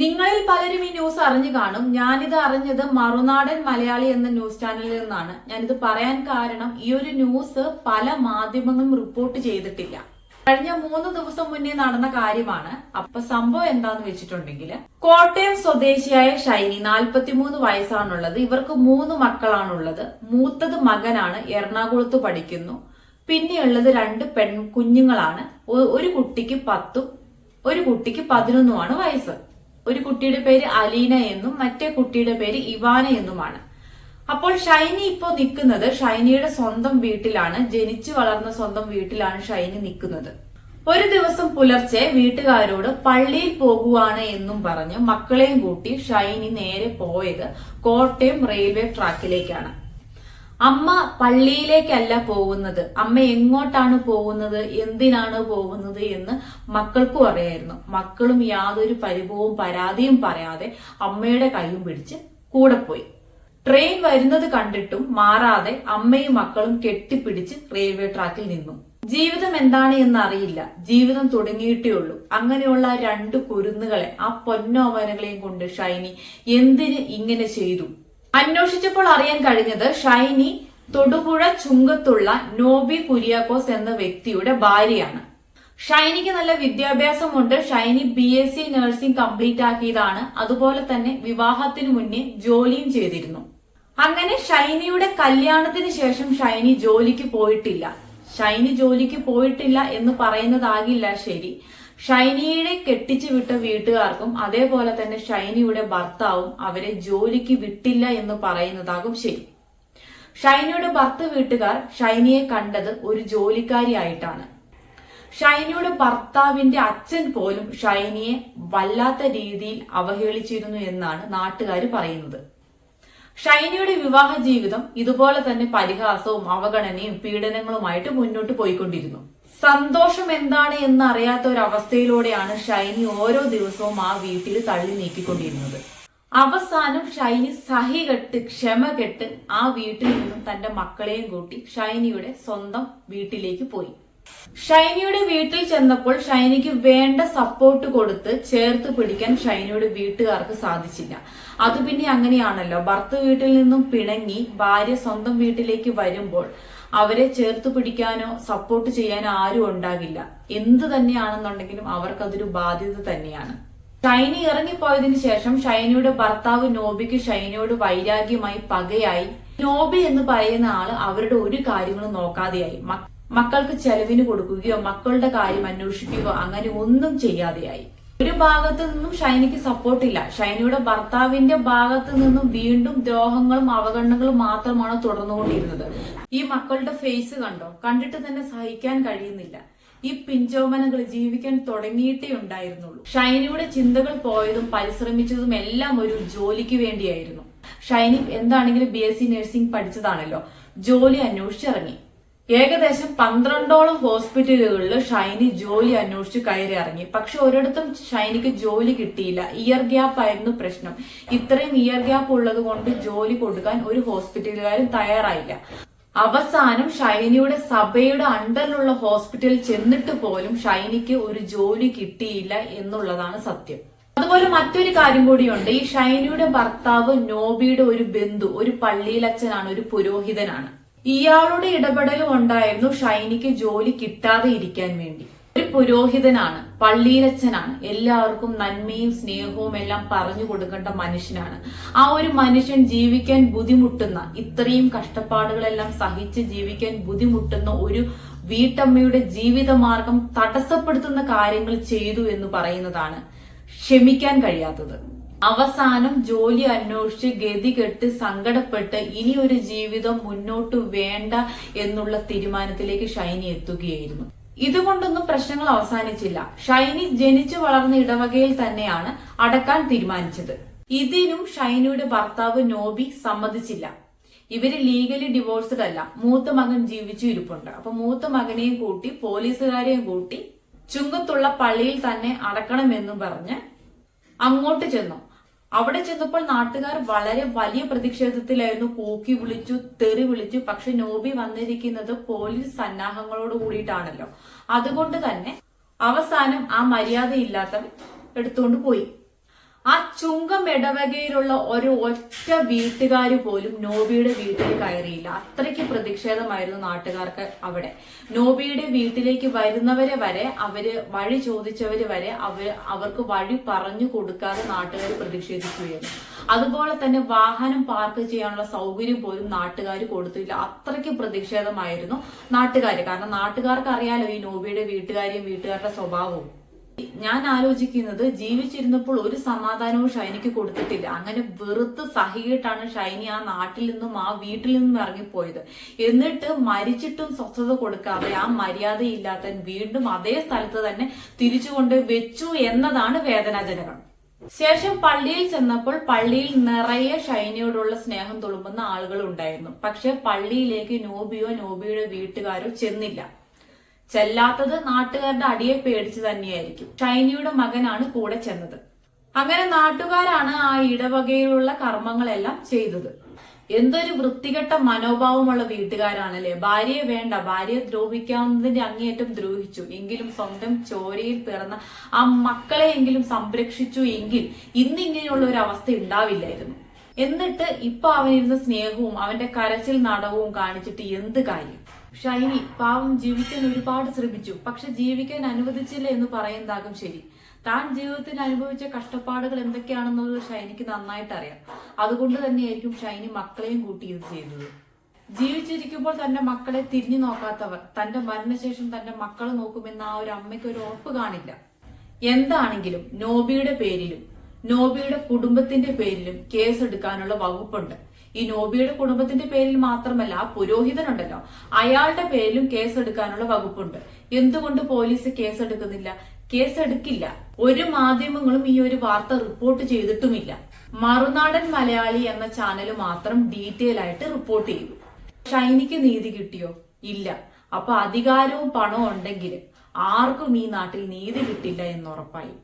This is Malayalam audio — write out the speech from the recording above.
നിങ്ങളിൽ പലരും ഈ ന്യൂസ് അറിഞ്ഞു കാണും. ഞാനിത് അറിഞ്ഞത് മറുനാടൻ മലയാളി എന്ന ന്യൂസ് ചാനലിൽ നിന്നാണ്. ഞാനിത് പറയാൻ കാരണം ഈ ഒരു ന്യൂസ് പല മാധ്യമങ്ങളും റിപ്പോർട്ട് ചെയ്തിട്ടില്ല. കഴിഞ്ഞ മൂന്ന് ദിവസം മുന്നേ നടന്ന കാര്യമാണ്. അപ്പൊ സംഭവം എന്താന്ന് വെച്ചിട്ടുണ്ടെങ്കിൽ കോട്ടയം സ്വദേശിയായ ഷൈനി നാൽപ്പത്തിമൂന്ന് വയസ്സാണുള്ളത്. ഇവർക്ക് മൂന്ന് മക്കളാണുള്ളത്. മൂത്തത് മകനാണ്. എറണാകുളത്ത് പഠിക്കുന്നു. പിന്നെയുള്ളത് രണ്ട് പെൺ കുഞ്ഞുങ്ങളാണ്. ഒരു കുട്ടിക്ക് പത്തും ഒരു കുട്ടിക്ക് പതിനൊന്നുമാണ് വയസ്സ്. ഒരു കുട്ടിയുടെ പേര് അലീന എന്നും മറ്റേ കുട്ടിയുടെ പേര് ഇവാന എന്നുമാണ്. അപ്പോൾ ഷൈനി ഇപ്പോൾ നിൽക്കുന്നത് ഷൈനിയുടെ സ്വന്തം വീട്ടിലാണ് ജനിച്ചു വളർന്ന സ്വന്തം വീട്ടിലാണ് ഷൈനി നിൽക്കുന്നത്. ഒരു ദിവസം പുലർച്ചെ വീട്ടുകാരോട് പള്ളിയിൽ പോകുവാണ് എന്നും പറഞ്ഞ് മക്കളെയും കൂട്ടി ഷൈനി നേരെ പോയത് കോട്ടയം റെയിൽവേ ട്രാക്കിലേക്കാണ്. അമ്മ പള്ളിയിലേക്കല്ല പോകുന്നത്. അമ്മ എങ്ങോട്ടാണ് പോകുന്നത്? എന്തിനാണ് പോകുന്നത് എന്ന് മക്കൾക്കും അറിയായിരുന്നു. മക്കളും യാതൊരു പരിഭവവും പരാതിയും പറയാതെ അമ്മയുടെ കൈയും പിടിച്ച് കൂടെ പോയി. ട്രെയിൻ വരുന്നത് കണ്ടിട്ടും മാറാതെ അമ്മയും മക്കളും കെട്ടിപ്പിടിച്ച് റെയിൽവേ ട്രാക്കിൽ നിന്നു. ജീവിതം എന്താണ് എന്ന് അറിയില്ല ജീവിതം തുടങ്ങിയിട്ടേ ഉള്ളൂ. അങ്ങനെയുള്ള രണ്ട് കുരുന്നുകളെ ആ പൊന്നോമനകളെയും കൊണ്ട് ഷൈനി എന്തിന് ഇങ്ങനെ ചെയ്തു? അന്വേഷിച്ചപ്പോൾ അറിയാൻ കഴിഞ്ഞത് ഷൈനി തൊടുപുഴ ചുങ്കത്തുള്ള നോബി കുര്യാക്കോസ് എന്ന വ്യക്തിയുടെ ഭാര്യയാണ്. ഷൈനിക്ക് നല്ല വിദ്യാഭ്യാസമുണ്ട്. Shiny B S C nursing complete ആക്കിയതാണ്. അതുപോലെ തന്നെ വിവാഹത്തിന് മുന്നേ ജോലിയും ചെയ്തിരുന്നു. അങ്ങനെ ഷൈനിയുടെ കല്യാണത്തിന് ശേഷം ഷൈനി ജോലിക്ക് പോയിട്ടില്ല. ഷൈനി ജോലിക്ക് പോയിട്ടില്ല എന്ന് പറയുന്നതാകില്ല ശരി. ഷൈനിയെ കെട്ടിച്ചു വിട്ട വീട്ടുകാർക്കും അതേപോലെ തന്നെ ഷൈനിയുടെ ഭർത്താവും അവരെ ജോലിക്ക് വിട്ടില്ല എന്ന് പറയുന്നതാകും ശരി. ഷൈനിയുടെ ഭർത്ത വീട്ടുകാർ ഷൈനിയെ കണ്ടത് ഒരു ജോലിക്കാരിയായിട്ടാണ്. ഷൈനിയുടെ ഭർത്താവിന്റെ അച്ഛൻ പോലും ഷൈനിയെ വല്ലാത്ത രീതിയിൽ അവഹേളിച്ചിരുന്നു എന്നാണ് നാട്ടുകാർ പറയുന്നത്. ഷൈനിയുടെ വിവാഹ ജീവിതം ഇതുപോലെ തന്നെ പരിഹാസവും അവഗണനയും പീഡനങ്ങളുമായിട്ട് മുന്നോട്ട് പോയിക്കൊണ്ടിരുന്നു. സന്തോഷം എന്താണ് എന്ന് അറിയാത്ത ഒരു അവസ്ഥയിലൂടെയാണ് ഷൈനി ഓരോ ദിവസവും ആ വീട്ടിൽ തള്ളി നീക്കിക്കൊണ്ടിരുന്നത്. അവസാനം ഷൈനി സഹി കെട്ട് ക്ഷമ കെട്ട് ആ വീട്ടിൽ നിന്നും തന്റെ മക്കളെയും കൂട്ടി ഷൈനിയുടെ സ്വന്തം വീട്ടിലേക്ക് പോയി. ഷൈനിയുടെ വീട്ടിൽ ചെന്നപ്പോൾ ഷൈനിക്ക് വേണ്ട സപ്പോർട്ട് കൊടുത്ത് ചേർത്ത് പിടിക്കാൻ ഷൈനിയുടെ വീട്ടുകാർക്ക് സാധിച്ചില്ല. അത് പിന്നെ അങ്ങനെയാണല്ലോ. ഭർത്തു വീട്ടിൽ നിന്നും പിണങ്ങി ഭാര്യ സ്വന്തം വീട്ടിലേക്ക് വരുമ്പോൾ അവരെ ചേർത്ത് പിടിക്കാനോ സപ്പോർട്ട് ചെയ്യാനോ ആരും ഉണ്ടാകില്ല. എന്ത് തന്നെയാണെന്നുണ്ടെങ്കിലും അവർക്കതൊരു ബാധ്യത തന്നെയാണ്. ഷൈനി ഇറങ്ങിപ്പോയതിന് ശേഷം ഷൈനിയുടെ ഭർത്താവ് നോബിക്ക് ഷൈനിയോട് വൈരാഗ്യമായി പകയായി. നോബി എന്ന് പറയുന്ന ആൾ അവരുടെ ഒരു കാര്യങ്ങളും നോക്കാതെയായി. മക്കൾക്ക് ചെലവിന് കൊടുക്കുകയോ മക്കളുടെ കാര്യം അന്വേഷിക്കുകയോ അങ്ങനെ ഒന്നും ചെയ്യാതെയായി. ഒരു ഭാഗത്തു നിന്നും ഷൈനിക്ക് സപ്പോർട്ടില്ല ഷൈനിയുടെ ഭർത്താവിന്റെ ഭാഗത്തു നിന്നും വീണ്ടും ദ്രോഹങ്ങളും അവഗണനകളും മാത്രമാണ് തുടർന്നുകൊണ്ടിരുന്നത്. ഈ മക്കളുടെ ഫേസ് കണ്ടോ? കണ്ടിട്ട് തന്നെ സഹിക്കാൻ കഴിയുന്നില്ല. ഈ പിഞ്ചോമനകൾ ജീവിക്കാൻ തുടങ്ങിയിട്ടേ ഉണ്ടായിരുന്നുള്ളൂ. ഷൈനിയുടെ ചിന്തകൾ പോയതും പരിശ്രമിച്ചതും എല്ലാം ഒരു ജോലിക്ക് വേണ്ടിയായിരുന്നു. ഷൈനി എന്താണെങ്കിലും ബി എസ് സി നഴ്സിംഗ് പഠിച്ചതാണല്ലോ. ജോലി അന്വേഷിച്ചിറങ്ങി. ഏകദേശം പന്ത്രണ്ടോളം ഹോസ്പിറ്റലുകളിൽ ഷൈനി ജോലി അന്വേഷിച്ച് കയറി ഇറങ്ങി പക്ഷെ ഒരിടത്തും ഷൈനിക്ക് ജോലി കിട്ടിയില്ല. ഇയർ ഗ്യാപ്പ് ആയിരുന്നു പ്രശ്നം. ഇത്രയും ഇയർ ഗ്യാപ്പ് ഉള്ളത് കൊണ്ട് ജോലി കൊടുക്കാൻ ഒരു ഹോസ്പിറ്റലുകാരും തയ്യാറായില്ല. അവസാനം ഷൈനിയുടെ സഭയുടെ അണ്ടറിലുള്ള ഹോസ്പിറ്റലിൽ ചെന്നിട്ട് പോലും ഷൈനിക്ക് ഒരു ജോലി കിട്ടിയില്ല എന്നുള്ളതാണ് സത്യം. അതുപോലെ മറ്റൊരു കാര്യം കൂടിയുണ്ട്. ഈ ഷൈനിയുടെ ഭർത്താവ് നോബിയുടെ ഒരു ബന്ധു ഒരു പള്ളിയിലച്ഛനാണ് ഒരു പുരോഹിതനാണ്. ഇയാളുടെ ഇടപെടലും ഉണ്ടായിരുന്നു ഷൈനിക്ക് ജോലി കിട്ടാതെ ഇരിക്കാൻ വേണ്ടി. ഒരു പുരോഹിതനാണ് പള്ളിയിലച്ഛനാണ് എല്ലാവർക്കും നന്മയും സ്നേഹവും എല്ലാം പറഞ്ഞു കൊടുക്കേണ്ട മനുഷ്യനാണ്. ആ ഒരു മനുഷ്യൻ ജീവിക്കാൻ ബുദ്ധിമുട്ടുന്ന ഇത്രയും കഷ്ടപ്പാടുകളെല്ലാം സഹിച്ച് ജീവിക്കാൻ ബുദ്ധിമുട്ടുന്ന ഒരു വീട്ടമ്മയുടെ ജീവിതമാർഗം തടസ്സപ്പെടുത്തുന്ന കാര്യങ്ങൾ ചെയ്തു എന്ന് പറയുന്നതാണ് ക്ഷമിക്കാൻ കഴിയാത്തത്. അവസാനം ജോലി അന്വേഷിച്ച് ഗതികെട്ട് സങ്കടപ്പെട്ട് ഇനി ഒരു ജീവിതം മുന്നോട്ട് വേണ്ട എന്നുള്ള തീരുമാനത്തിലേക്ക് ഷൈനി എത്തുകയായിരുന്നു. ഇതുകൊണ്ടൊന്നും പ്രശ്നങ്ങൾ അവസാനിച്ചില്ല. ഷൈനി ജനിച്ചു വളർന്ന ഇടവകയിൽ തന്നെയാണ് അടക്കാൻ തീരുമാനിച്ചത്. ഇതിനും ഷൈനിയുടെ ഭർത്താവ് നോബി സമ്മതിച്ചില്ല. ഇവർ ലീഗലി ഡിവോഴ്സ്ഡ് അല്ല. മൂത്ത മകൻ ജീവിച്ചു ഇരിപ്പുണ്ട്. അപ്പൊ മൂത്ത മകനെയും കൂട്ടി പോലീസുകാരെയും കൂട്ടി ചുങ്കത്തുള്ള പള്ളിയിൽ തന്നെ അടക്കണമെന്നും പറഞ്ഞ് അങ്ങോട്ട് ചെന്നു. അവിടെ ചെന്നപ്പോൾ നാട്ടുകാർ വളരെ വലിയ പ്രതിഷേധത്തിലായിരുന്നു. കൂക്കി വിളിച്ചു തെറി വിളിച്ചു. പക്ഷെ നോബി വന്നിരിക്കുന്നത് പോലീസ് സന്നാഹങ്ങളോട് കൂടിയിട്ടാണല്ലോ. അതുകൊണ്ട് തന്നെ അവസാനം ആ മര്യാദയില്ലാത്തവൻ എടുത്തുകൊണ്ട് പോയി. ആ ചുങ്കം ഇടവകയിലുള്ള ഒരു ഒറ്റ വീട്ടുകാർ പോലും നോബിയുടെ വീട്ടിൽ കയറിയില്ല. അത്രയ്ക്ക് പ്രതിഷേധമായിരുന്നു നാട്ടുകാർക്ക് അവിടെ. നോബിയുടെ വീട്ടിലേക്ക് വരുന്നവരെ വരെ അവർ വഴി ചോദിച്ചവര് വരെ അവർ അവർക്ക് വഴി പറഞ്ഞു കൊടുക്കാതെ നാട്ടുകാർ പ്രതിഷേധിക്കുകയായിരുന്നു. അതുപോലെ തന്നെ വാഹനം പാർക്ക് ചെയ്യാനുള്ള സൗകര്യം പോലും നാട്ടുകാർ കൊടുത്തില്ല. അത്രയ്ക്ക് പ്രതിഷേധമായിരുന്നു നാട്ടുകാർ കാരണം നാട്ടുകാർക്ക് അറിയാലോ ഈ നോബിയുടെ വീട്ടുകാരെയും വീട്ടുകാരുടെ സ്വഭാവവും. ഞാൻ ആലോചിക്കുന്നത് ജീവിച്ചിരുന്നപ്പോൾ ഒരു സമാധാനവും ഷൈനിക്ക് കൊടുത്തിട്ടില്ല. അങ്ങനെ വെറുത്ത് സഹിയിട്ടാണ് ഷൈനി ആ നാട്ടിൽ നിന്നും ആ വീട്ടിൽ നിന്നും ഇറങ്ങിപ്പോയത്. എന്നിട്ട് മരിച്ചിട്ടും സ്വസ്ഥത കൊടുക്കാതെ ആ മര്യാദയില്ലാത്ത വീണ്ടും അതേ സ്ഥലത്ത് തന്നെ തിരിച്ചുകൊണ്ട് വെച്ചു എന്നതാണ് വേദനാജനകം. ശേഷം പള്ളിയിൽ ചെന്നപ്പോൾ പള്ളിയിൽ നിറയെ ഷൈനിയോടുള്ള സ്നേഹം തുളുമ്പുന്ന ആളുകൾ ഉണ്ടായിരുന്നു. പക്ഷെ പള്ളിയിലേക്ക് നോബിയോ നോബിയുടെ വീട്ടുകാരോ ചെന്നില്ല. ചെല്ലാത്തത് നാട്ടുകാരുടെ അടിയെ പേടിച്ച് തന്നെയായിരിക്കും. ഷൈനിയുടെ മകനാണ് കൂടെ ചെന്നത്. അങ്ങനെ നാട്ടുകാരാണ് ആ ഇടവകയിലുള്ള കർമ്മങ്ങളെല്ലാം ചെയ്തത്. എന്തൊരു വൃത്തികെട്ട മനോഭാവമുള്ള വീട്ടുകാരാണല്ലേ? ഭാര്യയെ വേണ്ട. ഭാര്യയെ ദ്രോഹിക്കാവുന്നതിന്റെ അങ്ങേയറ്റം ദ്രോഹിച്ചു. എങ്കിലും സ്വന്തം ചോരയിൽ പിറന്ന ആ മക്കളെയെങ്കിലും സംരക്ഷിച്ചു എങ്കിൽ ഇന്ന് ഇങ്ങനെയുള്ള ഒരു അവസ്ഥ ഉണ്ടാവില്ലായിരുന്നു. എന്നിട്ട് ഇപ്പൊ അവനിരുന്ന സ്നേഹവും അവന്റെ കരച്ചിൽ നടവും കാണിച്ചിട്ട് എന്ത് കാര്യം? ഷൈനി പാവം ജീവിക്കാൻ ഒരുപാട് ശ്രമിച്ചു. പക്ഷെ ജീവിക്കാൻ അനുവദിച്ചില്ല എന്ന് പറയുന്നതാകും ശരി. താൻ ജീവിതത്തിൽ അനുഭവിച്ച കഷ്ടപ്പാടുകൾ എന്തൊക്കെയാണെന്നുള്ളത് ഷൈനിക്ക് നന്നായിട്ട് അറിയാം. അതുകൊണ്ട് തന്നെയായിരിക്കും ഷൈനി മക്കളെയും കൂട്ടി ഇത് ചെയ്തത്. ജീവിച്ചിരിക്കുമ്പോൾ തന്റെ മക്കളെ തിരിഞ്ഞു നോക്കാത്തവർ തന്റെ മരണശേഷം തന്റെ മക്കളെ നോക്കുമെന്ന് ആ ഒരു അമ്മയ്ക്ക് ഒരു ഉറപ്പ് കാണില്ല. എന്താണെങ്കിലും നോബിയുടെ പേരിലും നോബിയുടെ കുടുംബത്തിന്റെ പേരിലും കേസെടുക്കാനുള്ള വകുപ്പുണ്ട്. ഈ നോബിയുടെ കുടുംബത്തിന്റെ പേരിൽ മാത്രമല്ല ആ പുരോഹിതനുണ്ടല്ലോ അയാളുടെ പേരിലും കേസെടുക്കാനുള്ള വകുപ്പുണ്ട്. എന്തുകൊണ്ട് പോലീസ് കേസെടുക്കുന്നില്ല? കേസെടുക്കില്ല. ഒരു മാധ്യമങ്ങളും ഈ ഒരു വാർത്ത റിപ്പോർട്ട് ചെയ്തിട്ടുമില്ല. മറുനാടൻ മലയാളി എന്ന ചാനൽ മാത്രം ഡീറ്റെയിൽ ആയിട്ട് റിപ്പോർട്ട് ചെയ്തു. ഷൈനിക്ക് നീതി കിട്ടിയോ? ഇല്ല. അപ്പൊ അധികാരവും പണവും ഉണ്ടെങ്കിൽ ആർക്കും ഈ നാട്ടിൽ നീതി കിട്ടില്ല എന്ന് ഉറപ്പായി.